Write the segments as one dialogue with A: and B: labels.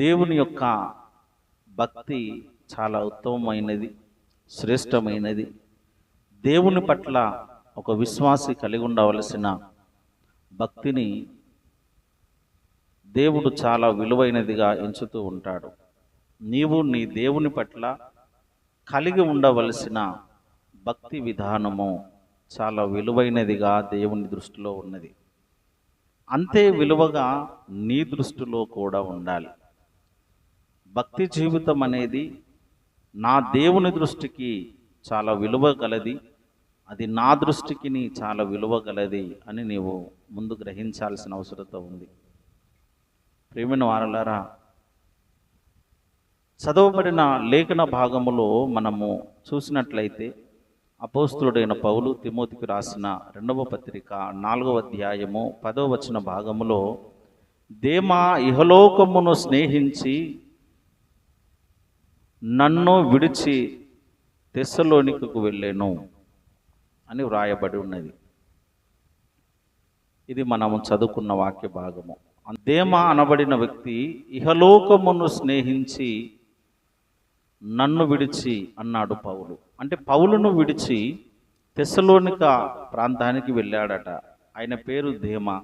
A: దేవుని యొక్క భక్తి చాలా ఉత్తమమైనది శ్రేష్టమైనది. దేవుని పట్ల ఒక విశ్వాసి కలిగి ఉండవలసిన భక్తిని దేవుడు చాలా విలువైనదిగా ఎంచుతూ ఉంటాడు. నీవు నీ దేవుని పట్ల కలిగి ఉండవలసిన భక్తి విధానము చాలా విలువైనదిగా దేవుని దృష్టిలో ఉన్నది. అంతే విలువగా నీ దృష్టిలో కూడా ఉండాలి. భక్తి జీవితం అనేది నా దేవుని దృష్టికి చాలా విలువ గలది అది నా దృష్టికి చాలా విలువ గలది అని నీవు ముందు గ్రహించాల్సిన అవసరత ఉంది. ప్రేమిన వారలారా చదవబడిన లేఖన భాగములో మనము చూసినట్లయితే అపోస్తుడైన పౌలు తిమోతికి రాసిన రెండవ పత్రిక నాలుగవ అధ్యాయము పదవ వచ్చిన భాగములో దేమా ఇహలోకమును స్నేహించి నన్ను విడిచి తెస్సలోనికకు వెళ్ళాను అని వ్రాయబడి ఉన్నది. ఇది మనము చదువుకున్న వాక్య భాగము. దేమా అనబడిన వ్యక్తి ఇహలోకమును స్నేహించి నన్ను విడిచి అన్నాడు పౌలు. అంటే పౌలును విడిచి తెస్సలోనిక ప్రాంతానికి వెళ్ళాడట. ఆయన పేరు దేమా.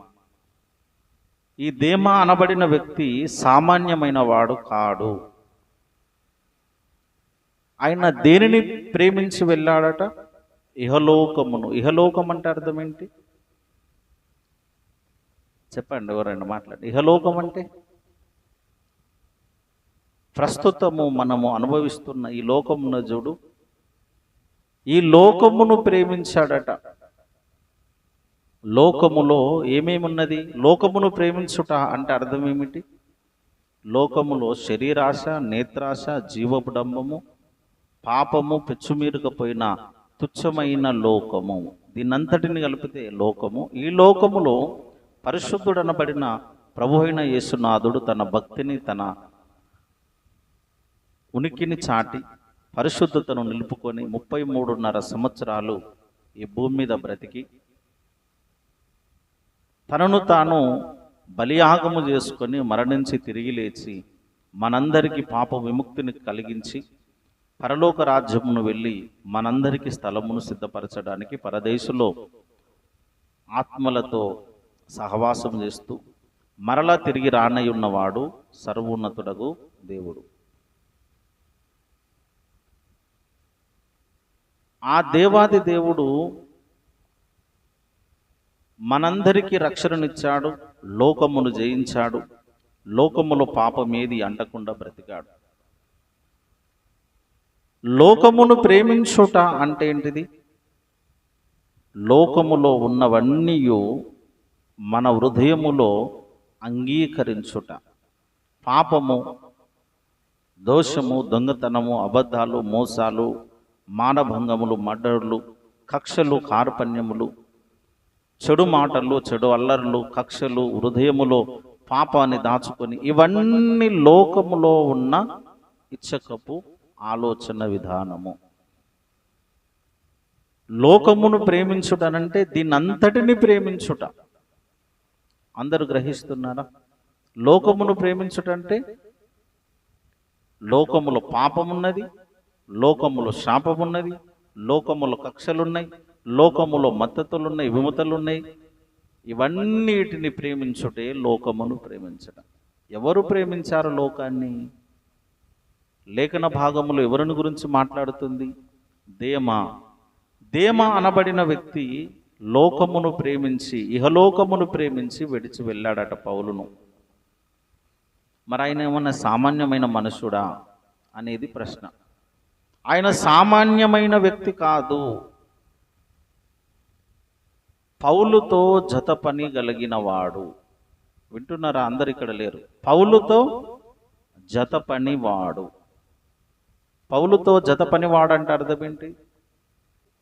A: ఈ దేమా అనబడిన వ్యక్తి సామాన్యమైన వాడు కాడు. ఆయన దేనిని ప్రేమించి వెళ్ళాడట? ఇహలోకమును. ఇహలోకం అంటే అర్థం ఏంటి? చెప్పండి ఎవరైనా మాట్లాడి ఇహలోకం అంటే? ప్రస్తుతము మనము అనుభవిస్తున్న ఈ లోకమున చూడు ఈ లోకమును ప్రేమించాడట. లోకములో ఏమేమున్నది? లోకమును ప్రేమించుట అంటే అర్థం ఏమిటి? లోకములో శరీరాశ నేత్రాశ జీవపుడంబము పాపము పెచ్చుమీరుకపోయిన తుచ్చమైన లోకము. దీనంతటిని కలిపితే లోకము. ఈ లోకములో పరిశుద్ధుడనబడిన ప్రభు అయిన యేసునాథుడు తన భక్తిని తన ఉనికిని చాటి పరిశుద్ధతను నిలుపుకొని ముప్పై మూడున్నర సంవత్సరాలు ఈ భూమి మీద బ్రతికి తనను తాను బలియాగము చేసుకొని మరణించి తిరిగి లేచి మనందరికీ పాప విముక్తిని కలిగించి పరలోక రాజ్యమును వెళ్ళి మనందరికీ స్థలమును సిద్ధపరచడానికి పరదేశులో ఆత్మలతో సహవాసం చేస్తూ మరలా తిరిగి రానయ్యున్నవాడు సర్వోన్నతుడగు దేవుడు. ఆ దేవాది దేవుడు మనందరికీ రక్షణనిచ్చాడు లోకమును జయించాడు లోకములో పాపమేది అంటకుండా బ్రతికాడు. లోకమును ప్రేమించుట అంటే ఏంటిది? లోకములో ఉన్నవన్నీ మన హృదయములో అంగీకరించుట. పాపము దోషము దొంగతనము అబద్ధాలు మోసాలు మానభంగములు మర్డర్లు కక్షలు కార్పణ్యములు చెడు మాటలు చెడు అల్లర్లు కక్షలు హృదయములో పాపాన్ని దాచుకొని ఇవన్నీ లోకములో ఉన్న ఇచ్చకపు ఆలోచన విధానము. లోకమును ప్రేమించుటనంటే దీనంతటిని ప్రేమించుట. అందరూ గ్రహిస్తున్నారా? లోకమును ప్రేమించుటంటే లోకములో పాపమున్నది లోకములో శాపమున్నది లోకములో కక్షలున్నాయి లోకములో మద్దతులున్నాయి విముతలున్నాయి. ఇవన్నిటిని ప్రేమించుటే లోకమును ప్రేమించడం ఎవరు ప్రేమించారు లోకాన్ని? లేఖన భాగములో ఎవరిని గురించి మాట్లాడుతుంది? దేమా. దేమ అనబడిన వ్యక్తి లోకమును ప్రేమించి ఇహలోకమును ప్రేమించి విడిచి వెళ్ళాడట పౌలును. మరి ఆయన ఏమన్నా సామాన్యమైన మనుషుడా? అనేది ప్రశ్న. ఆయన సామాన్యమైన వ్యక్తి కాదు. పౌలుతో జత పని కలిగిన వాడు వింటున్నారా? అందరు ఇక్కడ లేరు. పౌలుతో జత పని వాడు పౌలుతో జత పనివాడంటే అర్థం ఏంటి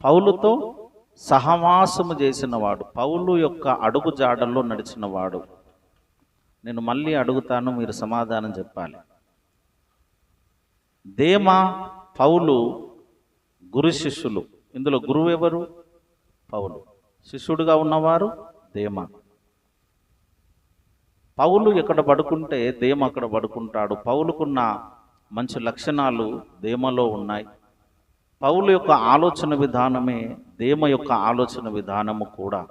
A: పౌలుతో సహవాసము చేసినవాడు పౌలు యొక్క అడుగు జాడల్లో నడిచినవాడు. నేను మళ్ళీ అడుగుతాను మీరు సమాధానం చెప్పాలి. దేమా పౌలు గురు శిష్యులు. ఇందులో గురువు ఎవరు? పౌలు. శిష్యుడుగా ఉన్నవారు దేమా. పౌలు ఎక్కడ పడుకుంటే దేమ అక్కడ పడుకుంటాడు. పౌలుకున్న మంచి లక్షణాలు దేమలో ఉన్నాయి? పౌలు యొక్క ఆలోచన విధానమే దేమ యొక్క ఆలోచన విధానము కూడా.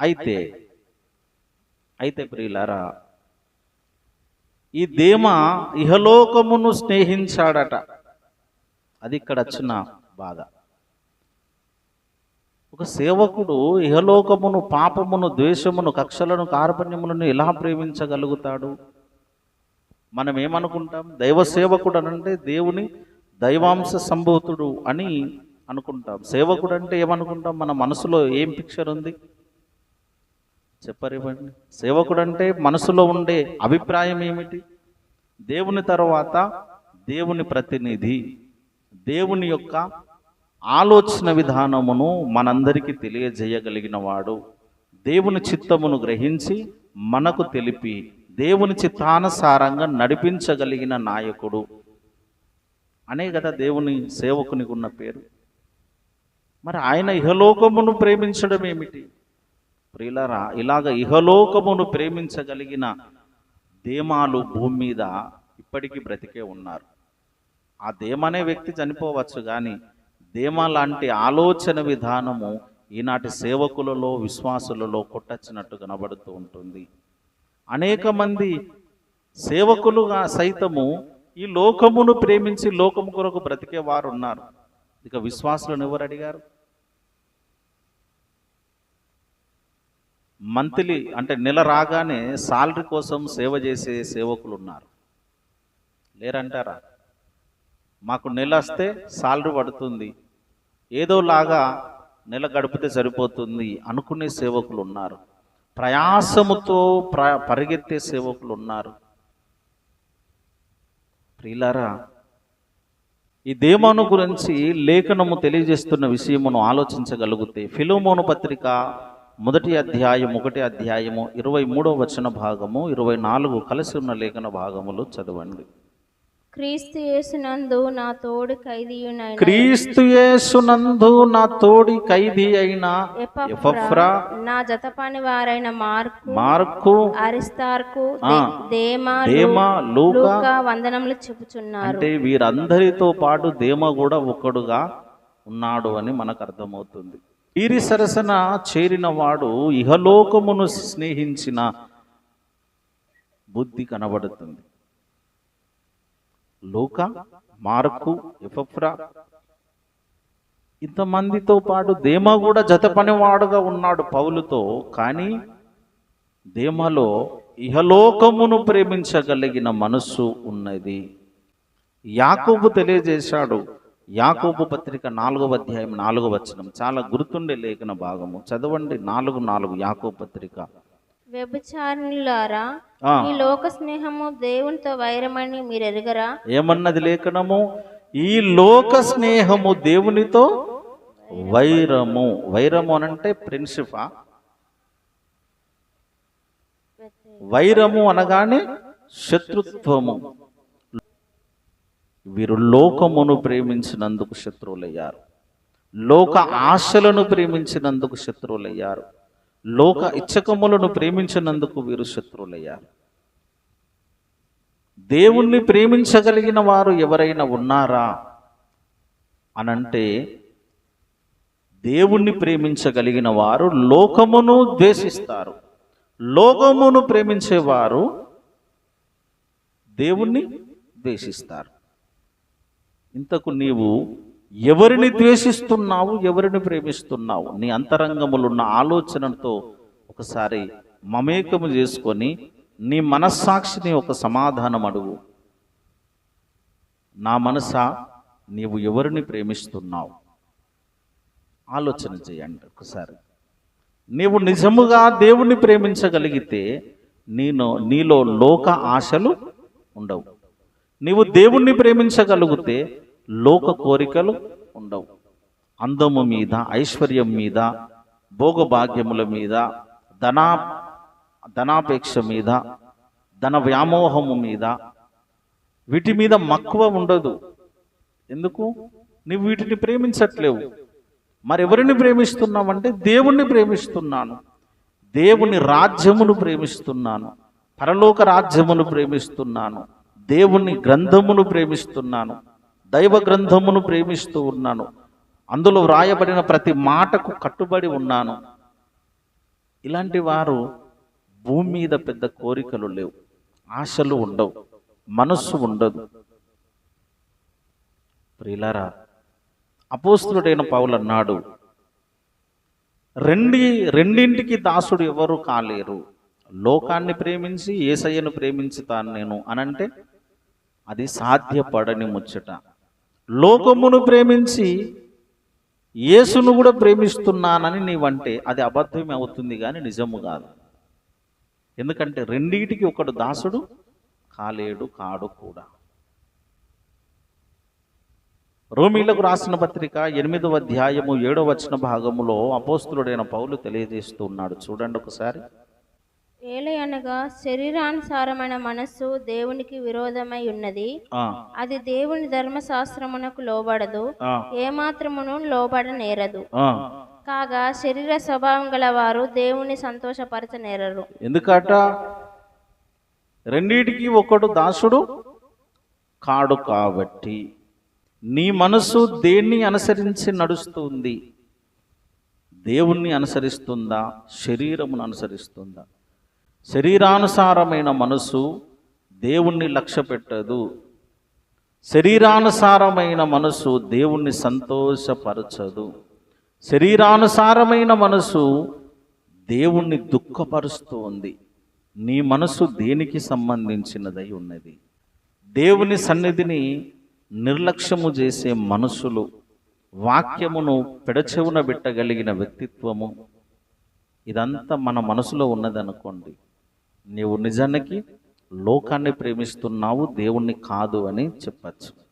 A: అయితే అయితే ప్రియులారా ఈ దేమ ఇహలోకమును స్నేహించాడట. అది ఇక్కడ వచ్చిన బాధ. ఒక సేవకుడు ఇహలోకమును పాపమును ద్వేషమును కక్షలను కార్పణ్యములను ఎలా ప్రేమించగలుగుతాడు? మనం ఏమనుకుంటాం దైవ సేవకుడు అనంటే దేవుని దైవాంశ సంభూతుడు అని అనుకుంటాం. సేవకుడు అంటే ఏమనుకుంటాం? మన మనసులో ఏం పిక్చర్ ఉంది? చెప్పరివ్వండి. సేవకుడు అంటే మనసులో ఉండే అభిప్రాయం ఏమిటి? దేవుని తర్వాత దేవుని ప్రతినిధి దేవుని యొక్క ఆలోచన విధానమును మనందరికీ తెలియజేయగలిగిన వాడు దేవుని చిత్తమును గ్రహించి మనకు తెలిపి దేవుని చిత్తానుసారంగా నడిపించగలిగిన నాయకుడు. అనే కదా దేవుని సేవకునికి ఉన్న పేరు. మరి ఆయన ఇహలోకమును ప్రేమించడం ఏమిటి? ప్రియులరా ఇలాగ ఇహలోకమును ప్రేమించగలిగిన దేమాలు భూమి మీద ఇప్పటికీ బ్రతికే ఉన్నారు. ఆ దేమ అనే వ్యక్తి చనిపోవచ్చు కానీ దేమ లాంటి ఆలోచన విధానము ఈనాటి సేవకులలో విశ్వాసులలో కొట్టచ్చినట్టు కనబడుతూ ఉంటుంది. అనేక మంది సేవకులుగా సైతము ఈ లోకమును ప్రేమించి లోకము కొరకు బ్రతికే వారు ఉన్నారు. ఇక విశ్వాసులను ఎవరు అడిగారు? మంత్లీ అంటే నెల రాగానే సాలరీ కోసం సేవ చేసే సేవకులు ఉన్నారు. లేరంటారా? మాకు నెల వస్తే సాలరీ పడుతుంది. ఏదోలాగా నెల గడిపితే సరిపోతుంది అనుకునే సేవకులు ఉన్నారు. ప్రయాసముతో ప్ర పరిగెత్తే సేవకులు ఉన్నారు. ప్రియులారా ఈ దేమాను గురించి లేఖనము తెలియజేస్తున్న విషయమును ఆలోచించగలిగితే ఫిలోమోను పత్రిక మొదటి అధ్యాయం ఒకటి అధ్యాయము ఇరవై మూడవ వచన భాగము ఇరవై నాలుగు కలిసి ఉన్న లేఖన భాగములు చదవండి.
B: క్రీస్తు యేసునందు నా తోడు ఖైదీయునైన
A: క్రీస్తు యేసునందు నా తోడి ఖైదీ అయిన ఎపఫ్రా
B: నా జతపని వారైన మార్కు
A: మార్కు
B: అరిస్తార్కు. దేమా
A: దేమా లూకా
B: లూకా వందనములు చెప్పుచున్నారు
A: అంటే వీరందరితో పాటు దేమ కూడా ఒక్కడుగా ఉన్నాడు అని మనకు అర్థమవుతుంది వీరి సరసన చేరిన వాడు ఇహలోకమును స్నేహించిన బుద్ధి కనబడుతుంది లోక మార్కు ఎఫ్రా. ఇంతమందితో పాటు దేమ కూడా జత పనివాడుగా ఉన్నాడు పౌలుతో కానీ దేమలో ఇహలోకమును ప్రేమించగలిగిన మనస్సు ఉన్నది. యాకోబు తెలియజేశాడు. యాకోబు పత్రిక నాలుగవ అధ్యాయం నాలుగవ వచనం. చాలా గుర్తుండే లేఖన భాగము. చదవండి నాలుగు నాలుగు యాకోబు పత్రిక.
B: వ్యభిచారులారా ఈ లోక స్నేహము దేవునితో వైరమని మీరు ఎరుగరా
A: ఏమన్నది లేఖనము? ఈ లోక స్నేహము దేవునితో వైరము. వైరము అనంటే ఫ్రెండ్షిపా వైరము అనగానే శత్రుత్వము. వీరు లోకమును ప్రేమించినందుకు శత్రువులయ్యారు. లోక ఆశలను ప్రేమించినందుకు శత్రువులయ్యారు. లోక ఇచ్చకములను ప్రేమించినందుకు వీరు శత్రువులయ్యారు దేవుణ్ణి ప్రేమించగలిగిన వారు ఎవరైనా ఉన్నారా? అనంటే దేవుణ్ణి ప్రేమించగలిగిన వారు లోకమును ద్వేషిస్తారు. లోకమును ప్రేమించేవారు దేవుణ్ణి ద్వేషిస్తారు. ఇంతకు నీవు ఎవరిని ద్వేషిస్తున్నావు ఎవరిని ప్రేమిస్తున్నావు? నీ అంతరంగములున్న ఆలోచనతో ఒకసారి మమేకము చేసుకొని నీ మనస్సాక్షిని ఒక సమాధానం అడుగు. నా మనసా నీవు ఎవరిని ప్రేమిస్తున్నావు? ఆలోచన చేయండి ఒకసారి. నీవు నిజముగా దేవుణ్ణి ప్రేమించగలిగితే నేను నీలో లోక ఆశలు ఉండవు. నీవు దేవుణ్ణి ప్రేమించగలిగితే లోక కోరికలు ఉండవు. అందము మీద ఐశ్వర్యం మీద భోగభాగ్యముల మీద ధనా ధనాపేక్ష మీద ధన వ్యామోహము మీద వీటి మీద మక్కువ ఉండదు. ఎందుకు? నువ్వు వీటిని ప్రేమించట్లేవు. మరెవరిని ప్రేమిస్తున్నావంటే దేవుణ్ణి ప్రేమిస్తున్నాను. దేవుని రాజ్యమును ప్రేమిస్తున్నాను. పరలోక రాజ్యమును ప్రేమిస్తున్నాను. దేవుని గ్రంథమును ప్రేమిస్తున్నాను. దైవ గ్రంథమును ప్రేమిస్తూ ఉన్నాను. అందులో వ్రాయబడిన ప్రతి మాటకు కట్టుబడి ఉన్నాను. ఇలాంటి వారు భూమి మీద పెద్ద కోరికలు లేవు. ఆశలు ఉండవు. మనస్సు ఉండదు. ప్రిలారా అపోస్తుడైన పౌలు అన్నాడు రెండి రెండింటికి దాసుడు ఎవరు కాలేరు? లోకాన్ని ప్రేమించి ఏసయ్యను ప్రేమించుతాను నేను అనంటే అది సాధ్యపడని ముచ్చట. లోకమును ప్రేమించి యేసును కూడా ప్రేమిస్తున్నానని నీవంటే అది అబద్ధమే అవుతుంది కానీ నిజము కాదు. ఎందుకంటే రెండింటికి ఒకడు దాసుడు కాలేడు కాడు కూడా. రోమీలకు రాసిన పత్రిక ఎనిమిదవ అధ్యాయము ఏడవ వచన భాగములో అపోస్తులుడైన పౌలు తెలియజేస్తూ ఉన్నాడు. చూడండి ఒకసారి.
B: ఏలయనగా శరీరానుసారమైన మనస్సు దేవునికి విరోధమై ఉన్నది. అది దేవుని ధర్మశాస్త్రమునకు లోబడదు. ఏమాత్రమును లోబడనేరదు. కాగా శరీర స్వభావం గల వారు దేవుని సంతోషపరచనేరరు.
A: ఎందుకట? రెండిటికి ఒకడు దాసుడు కాడు కాబట్టి. నీ మనసు దేన్ని అనుసరించి నడుస్తుంది? దేవుణ్ణి అనుసరిస్తుందా? శరీరమును అనుసరిస్తుందా? శరీరానుసారమైన మనసు దేవుణ్ణి లక్ష్య పెట్టదు శరీరానుసారమైన మనసు దేవుణ్ణి సంతోషపరచదు. శరీరానుసారమైన మనసు దేవుణ్ణి దుఃఖపరుస్తూ ఉంది నీ మనసు దేనికి సంబంధించినదై ఉన్నది? దేవుని సన్నిధిని నిర్లక్ష్యము చేసే మనసులు వాక్యమును పెడచెవున పెట్టగలిగిన వ్యక్తిత్వము ఇదంతా మన మనసులో ఉన్నదనుకోండి. నీవు నిజానికి లోకాన్ని ప్రేమిస్తున్నావు దేవుణ్ణి కాదు అని చెప్పచ్చు.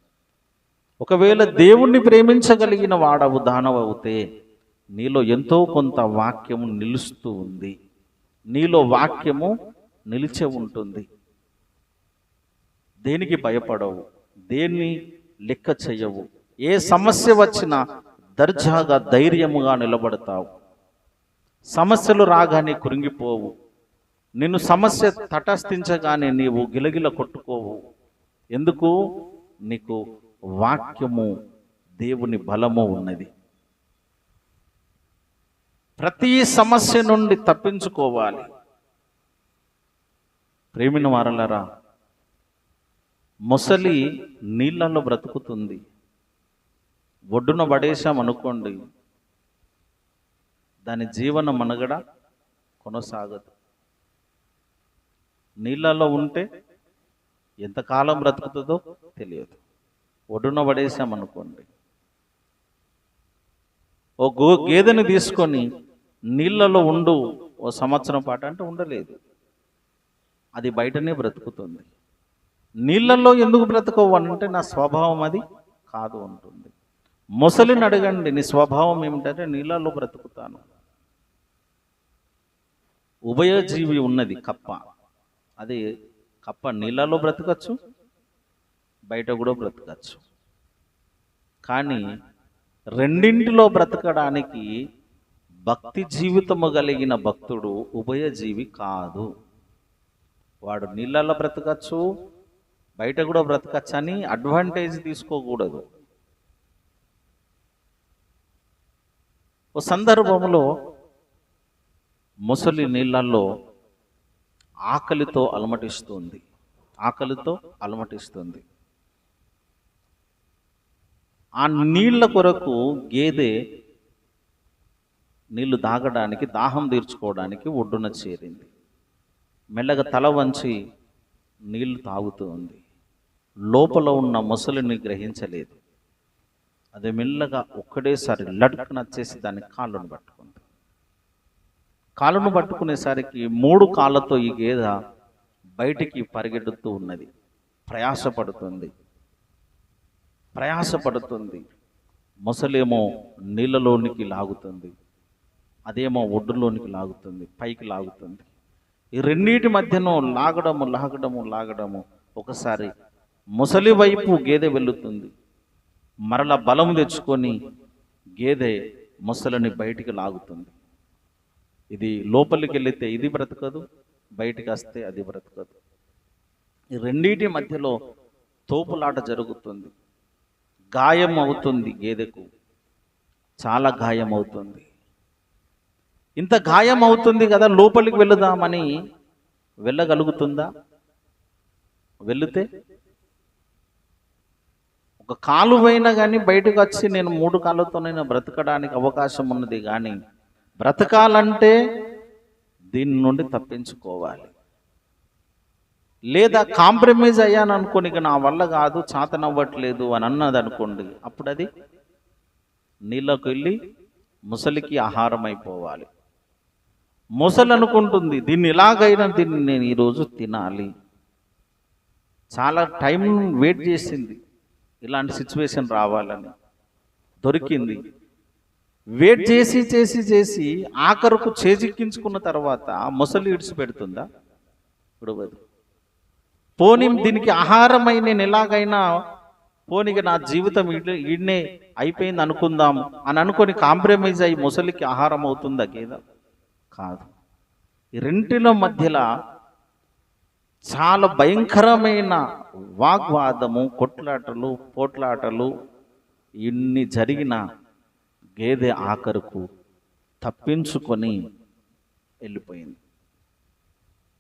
A: ఒకవేళ దేవుణ్ణి ప్రేమించగలిగిన వాడవు దానవవుతే నీలో ఎంతో కొంత వాక్యము నిలుస్తూ ఉంది. నీలో వాక్యము నిలిచే ఉంటుంది. దేనికి భయపడవు దేన్ని లెక్క చేయవు. ఏ సమస్య వచ్చినా దర్జాగా ధైర్యముగా నిలబడతావు. సమస్యలు రాగానే కృంగిపోవు. నిన్ను సమస్య తటస్థించగానే నీవు గిలగిల కొట్టుకోవు. ఎందుకు? నీకు వాక్యము దేవుని బలము ఉన్నది. ప్రతి సమస్య నుండి తప్పించుకోవాలి. ప్రేమిన వారలరా మొసలి నీళ్ళలో బ్రతుకుతుంది. ఒడ్డున పడేశామనుకోండి దాని జీవన మనుగడ కొనసాగదు. నీళ్ళలో ఉంటే ఎంతకాలం బ్రతుకుతుందో తెలియదు. ఒడ్డున పడేసామనుకోండి ఓ గో గేదెని తీసుకొని నీళ్ళలో ఉండు ఓ సంవత్సరం పాటు అంటే ఉండలేదు. అది బయటనే బ్రతుకుతుంది. నీళ్ళల్లో ఎందుకు బ్రతకవు అంటే నా స్వభావం అది కాదు ఉంటుంది మొసలిని అడగండి నీ స్వభావం ఏమిటంటే నీళ్ళల్లో బ్రతుకుతాను. ఉభయజీవి ఉన్నది కప్ప. అది కప్ప నీళ్ళలో బ్రతకచ్చు బయట కూడా బ్రతకచ్చు. కానీ రెండింటిలో బ్రతకడానికి భక్తి జీవితము కలిగిన భక్తుడు ఉభయజీవి కాదు. వాడు నీళ్ళలో బ్రతకచ్చు బయట కూడా బ్రతకచ్చు అని అడ్వాంటేజ్ తీసుకోకూడదు. ఓ సందర్భంలో ముసలి నీళ్ళల్లో ఆకలితో అలమటిస్తుంది. ఆకలితో అలమటిస్తుంది. ఆ నీళ్ళ కొరకు గేదె నీళ్ళు తాగడానికి దాహం తీర్చుకోవడానికి ఒడ్డున చేరింది. మెల్లగా తల వంచి నీళ్ళు తాగుతూ ఉంది. లోపల ఉన్న ముసలిని గ్రహించలేదు. అది మెల్లగా ఒక్కడేసారి లడ్కు నచ్చేసి దాని కాళ్ళను పట్టుకుంది. కాళ్ళను పట్టుకునేసరికి మూడు కాళ్ళతో ఈ గేదె బయటికి పరిగెడుతూ ఉన్నది. ప్రయాసపడుతుంది. ప్రయాసపడుతుంది. మొసలేమో నీళ్ళలోనికి లాగుతుంది. అదేమో ఒడ్డులోనికి లాగుతుంది. పైకి లాగుతుంది. ఈ రెండింటి మధ్యను లాగడము లాగడము లాగడము ఒకసారి ముసలి వైపు గేదె వెళుతుంది మరల బలం తెచ్చుకొని గేదె ముసలిని బయటికి లాగుతుంది. ఇది లోపలికి వెళితే ఇది బ్రతకదు బయటికి వస్తే అది బ్రతకదు. ఈ రెండింటి మధ్యలో తోపులాట జరుగుతుంది. గాయం అవుతుంది గేదెకు. చాలా గాయం అవుతుంది. ఇంత గాయం అవుతుంది కదా లోపలికి వెళుదామని వెళ్ళగలుగుతుందా? వెళితే ఒక కాలు పోయినా కానీ బయటకు వచ్చి నేను మూడు కాళ్ళతోనైనా బ్రతకడానికి అవకాశం ఉన్నది కానీ బ్రతకాలంటే దీని నుండి తప్పించుకోవాలి. లేదా కాంప్రమైజ్ అయ్యాను అనుకోని నా వల్ల కాదు చాతనవ్వట్లేదు అని అన్నది అనుకోండి. అప్పుడు అది నీళ్ళకు వెళ్ళి ముసలికి ఆహారం అయిపోవాలి ముసలి అనుకుంటుంది దీన్ని ఎలాగైనా దీన్ని నేను ఈరోజు తినాలి. చాలా టైం వెయిట్ చేసింది. ఇలాంటి సిచ్యువేషన్ రావాలని దొరికింది. వెయిట్ చేసి చేసి చేసి ఆఖరుకు చేజిక్కించుకున్న తర్వాత ముసలి ఇడిచి పెడుతుందా విడవదు. పోనీ దీనికి ఆహారమై నేను ఎలాగైనా పోనీకి నా జీవితం ఈడనే అయిపోయింది అనుకుందాం అని అనుకొని కాంప్రమైజ్ అయ్యి ముసలికి ఆహారం అవుతుందా గేద? కాదు. ఈ రెంటిలో మధ్యలో చాలా భయంకరమైన వాగ్వాదము కొట్లాటలు పోట్లాటలు ఇన్ని జరిగిన గేదె ఆఖరుకు తప్పించుకొని వెళ్ళిపోయింది.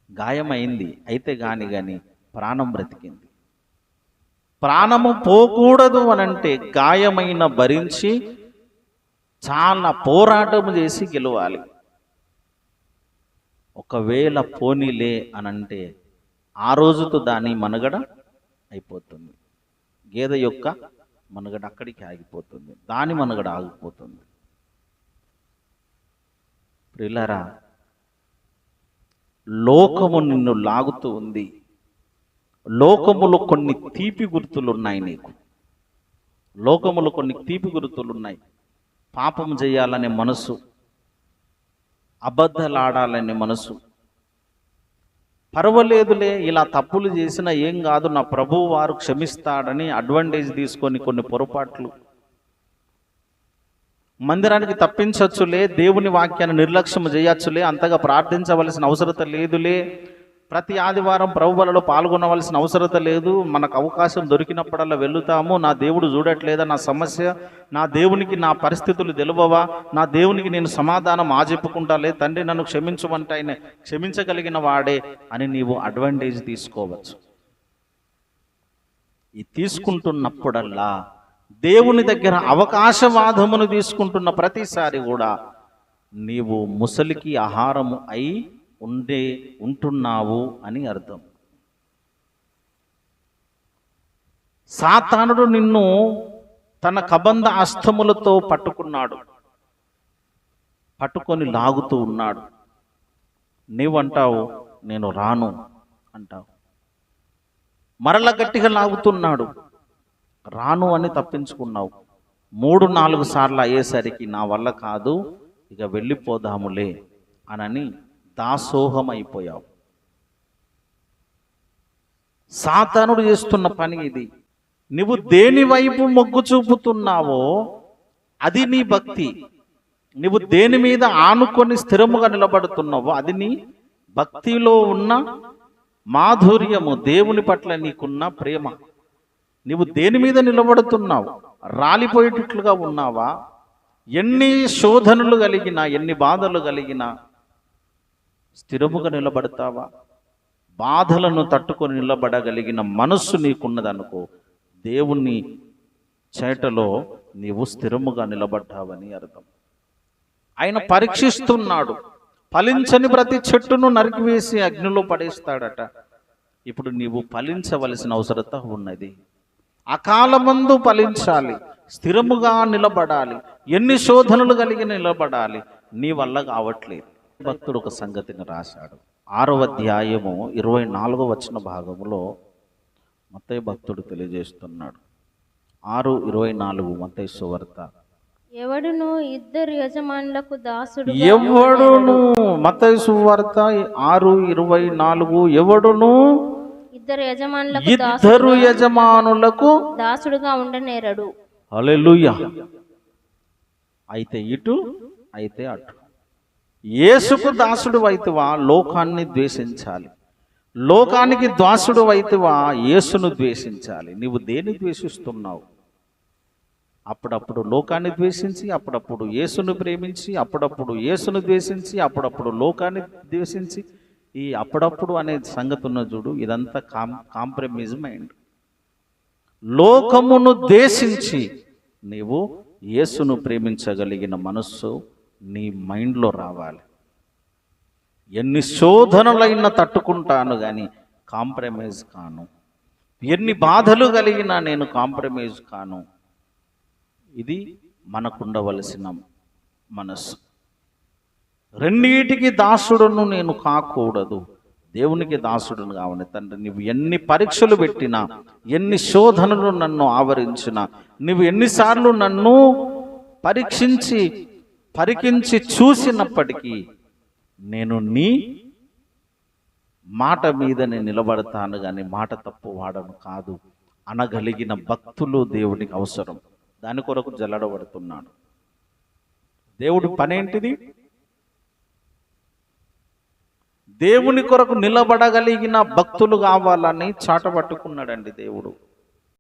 A: గాయమైంది అయితే గాని గాని ప్రాణం బ్రతికింది. ప్రాణము పోకూడదు అనంటే గాయమైన భరించి చాలా పోరాటం చేసి గెలవాలి. ఒకవేళ పోనీలే అనంటే ఆ రోజుతో దాని మనుగడ అయిపోతుంది. గేదె యొక్క మనుగడ అక్కడికి ఆగిపోతుంది. దాని మనుగడ ఆగిపోతుంది. ప్రిల్లరా లోకము నిన్ను లాగుతూ ఉంది. లోకములో కొన్ని తీపి గుర్తులు ఉన్నాయి నీకు. లోకములో కొన్ని తీపి గుర్తులు ఉన్నాయి పాపం చేయాలనే మనసు అబద్ధలాడాలనే మనసు పర్వలేదులే ఇలా తప్పులు చేసినా ఏం కాదు నా ప్రభువు వారు క్షమిస్తాడని అడ్వాంటేజ్ తీసుకొని కొన్ని పొరపాట్లు. మందిరానికి తప్పించవచ్చులే దేవుని వాక్యాన్ని నిర్లక్ష్యం చేయొచ్చులే అంతగా ప్రార్థించవలసిన అవసరత లేదులే. ప్రతి ఆదివారం ప్రభువులలో పాల్గొనవలసిన అవసరత లేదు. మనకు అవకాశం దొరికినప్పుడల్లా వెళ్తాము నా దేవుడు చూడట్లేదా? నా సమస్య నా దేవునికి నా పరిస్థితులు తెలియవా నా దేవునికి నేను సమాధానం ఆజెప్పుకుంటాలే తండ్రి నన్ను క్షమించమంటే ఆయన క్షమించగలిగిన వాడే అని నీవు అడ్వాంటేజ్ తీసుకోవచ్చు. ఈ తీసుకుంటున్నప్పుడల్లా దేవుని దగ్గర అవకాశవాదమును తీసుకుంటున్న ప్రతిసారి కూడా నీవు ముసలికి ఆహారము అయి ఉండే ఉంటున్నావు అని అర్థం. సాతానుడు నిన్ను తన కబంధ అస్తములతో పట్టుకున్నాడు. పట్టుకొని లాగుతూ ఉన్నాడు. నీవంటావు నేను రాను అంటావు. మరల గట్టిగా లాగుతున్నాడు. రాను అని తప్పించుకున్నావు. మూడు నాలుగు సార్లు అయ్యేసరికి నా వల్ల కాదు ఇక వెళ్ళిపోదాములే అనని దాసోహమైపోయావు. సాతానుడు చేస్తున్న పని ఇది. నువ్వు దేని వైపు మొగ్గు చూపుతున్నావో అది నీ భక్తి. నువ్వు దేని మీద ఆనుకొని స్థిరముగా నిలబడుతున్నావో అది నీ భక్తిలో ఉన్న మాధుర్యము దేవుని పట్ల నీకున్న ప్రేమ. నీవు దేని మీద నిలబడుతున్నావు? రాలిపోయేటట్లుగా ఉన్నావా? ఎన్ని శోధనలు కలిగినా ఎన్ని బాధలు కలిగినా స్థిరముగా నిలబడతావా? బాధలను తట్టుకొని నిలబడగలిగిన మనస్సు నీకున్నదనుకో దేవుణ్ణి చేటలో నీవు స్థిరముగా నిలబడ్డావని అర్థం. ఆయన పరీక్షిస్తున్నాడు. ఫలించని ప్రతి చెట్టును నరికివేసి అగ్నిలో పడేస్తాడట. ఇప్పుడు నీవు ఫలించవలసిన అవసరత ఉన్నది. అకాలమందు ఫలించాలి. స్థిరముగా నిలబడాలి. ఎన్ని శోధనలు కలిగి నిలబడాలి. నీ వల్ల కావట్లేదు. భక్తుడు ఒక సంగతిని రాశాడు. ఆరవ అధ్యాయము ఇరవై నాలుగో వచ్చిన భాగములో మత్తయ్య భక్తుడు తెలియజేస్తున్నాడు. ఆరు ఇరవై నాలుగు మత్తయ్య సువార్త.
B: ఎవడును? ఇద్దరు యజమానులకు దాసుడు
A: ఎవడును? మత్తయి సువార్త ఆరు ఇరవై నాలుగు ఎవడును?
B: ఇద్దరు యజమానులకు
A: ఇద్దరు యజమానులకు
B: దాసుడుగా ఉండనేరడు.
A: అయితే ఇటు అయితే అటు. ఏసుకు దాసుడు అయితేవా లోకాన్ని ద్వేషించాలి. లోకానికి దాసుడు అయితేవా యేసును ద్వేషించాలి. నీవు దేని ద్వేషిస్తున్నావు? అప్పుడప్పుడు లోకాన్ని ద్వేషించి అప్పుడప్పుడు యేసును ప్రేమించి అప్పుడప్పుడు యేసును ద్వేషించి అప్పుడప్పుడు లోకాన్ని ద్వేషించి ఈ అప్పుడప్పుడు అనే సంగతి ఉన్న చూడు ఇదంతా కాం కాంప్రమైజ్ మైండ్ లోకమును ద్వేషించి నీవు యేసును ప్రేమించగలిగిన మనస్సు నీ మైండ్లో రావాలి. ఎన్ని శోధనలైనా తట్టుకుంటాను కానీ కాంప్రమైజ్ కాను. ఎన్ని బాధలు కలిగినా నేను కాంప్రమైజ్ కాను. ఇది మనకుండవలసిన మనస్సు. రెండింటికి దాసుడును నేను కాకూడదు. దేవునికి దాసుడును కావాలి. తండ్రి నువ్వు ఎన్ని పరీక్షలు పెట్టినా ఎన్ని శోధనలు నన్ను ఆవరించినా నువ్వు ఎన్నిసార్లు నన్ను పరీక్షించి పరికించి చూసినప్పటికీ నేను నీ మాట మీదనే నిలబడతాను కానీ మాట తప్పు వాడను కాదు. అనగలిగిన భక్తులు దేవునికి అవసరం. దాని కొరకు జల్లడబడుతున్నాడు. దేవుడి పనేంటిది? దేవుని కొరకు నిలబడగలిగిన భక్తులు కావాలని చాటపట్టుకున్నాడండి దేవుడు.